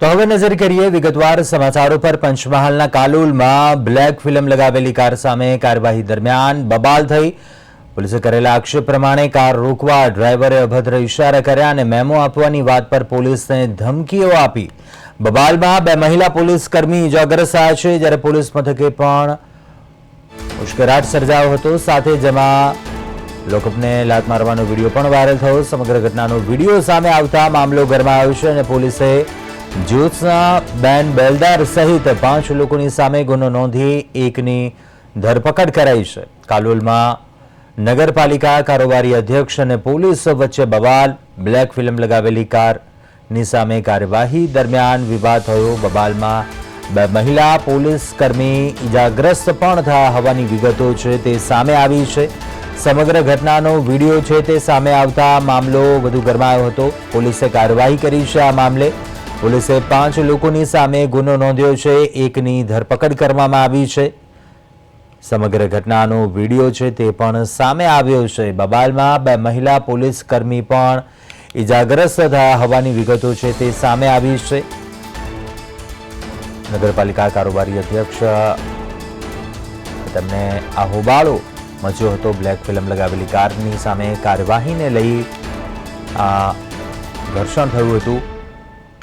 તો હવે નજર કરીએ વિગતવાર સમાચારો પર. પંચમહાલના કાલુલમાં બ્લેક ફિલ્મ લગાવેલી કાર સામે કાર્યવાહી દરમિયાન બબાલ થઈ. પોલીસે કરેલા આક્ષેપ પ્રમાણે કાર રોકવા ડ્રાઈવરે અભદ્ર ઇશારા કર્યા અને મેમો આપવાની વાત પર પોલીસને ધમકીઓ આપી. બબાલમાં બે મહિલા પોલીસ કર્મી ઇજાગ્રસ્ત થયા છે, જ્યારે પોલીસ મથકે પણ ઉશ્કેરાટ સર્જાયો હતો. સાથે જેમાં લોકઅપને લાત મારવાનો વીડિયો પણ વાયરલ થયો. સમગ્ર ઘટનાનો વીડિયો સામે આવતા મામલો ગરમાયો છે અને પોલીસે જ્યોત્સના બેન બેલદાર સહિત પાંચ લોકોની સામે ગુનો નોંધી એકની ધરપકડ કરાઈ છે. કાલોલમાં નગરપાલિકા કારોબારી અધ્યક્ષ અને પોલીસ વચ્ચે બવાલ, બ્લેક ફિલ્મ લગાવેલી કારની સામે કાર્યવાહી દરમિયાન વિવાદ થયો. બબાલમાં બે મહિલા પોલીસ કર્મી ઇજાગ્રસ્ત પણ થયા હોવાની વિગતો છે તે સામે આવી છે. સમગ્ર ઘટનાનો વીડિયો છે તે સામે આવતા મામલો વધુ ગરમાયો હતો. પોલીસે કાર્યવાહી કરી છે આ મામલે. પોલીસે પાંચ લોકોની સામે ગુનો નોંધ્યો છે. એકની ધરપકડ કરવામાં આવી છે. સમગ્ર ઘટનાનો વીડિયો છે તે પણ સામે આવ્યો છે. બબાલમાં બે મહિલા પોલીસ કર્મી પણ ઇજાગ્રસ્ત થયા હોવાની વિગતો છે તે સામે આવી છે. નગરપાલિકા કારોબારી અધ્યક્ષ તેમને આ હોબાળો મચ્યો હતો. બ્લેક ફિલ્મ લગાવેલી કારની સામે કાર્યવાહીને લઈ આ ઘર્ષણ થયું હતું.